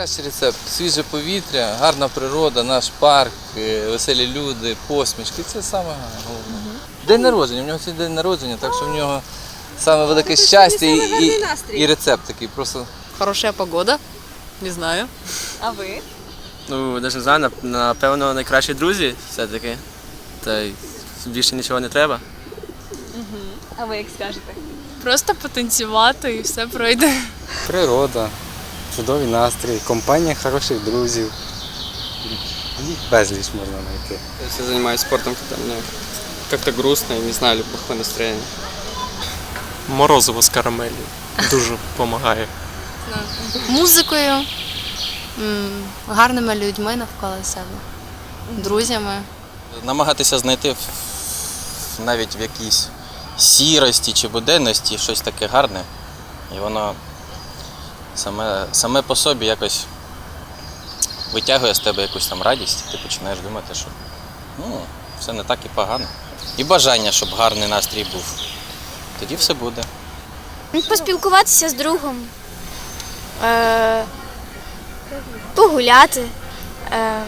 Найкращий рецепт свіже повітря, гарна природа, наш парк, е, веселі люди, посмішки. Це саме головне. День народження. У нього сьогодні день народження, так що в нього саме велике щастя і, і, і рецепт такий. Просто Хорошая погода. Не знаю. А ви? Ну, навіть не знаю, нап- напевно, найкращі друзі все-таки. Та й більше нічого не треба. А ви як скажете? Просто потанцювати і все пройде. Природа, чудовий настрій, компанія хороших друзів. Безліч можна знайти. Если занимаюсь спортом, когда мне как-то грустно и не знаю, или плохое настроение. Морозиво з карамелью дуже допомагає. музикою, м, гарними людьми навколо себе, друзями. намагатися знайти в- навіть в якійсь сірості чи буденності щось таке гарне. І воно саме, саме по собі якось витягує з тебе якусь там радість, і ти починаєш думати, що ну, все не так і погано. І бажання, щоб гарний настрій був. Тоді все буде. Поспілкуватися з другом, е, погуляти. Е,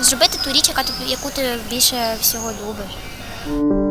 Зробити ту річ, яку ти більше всього любиш.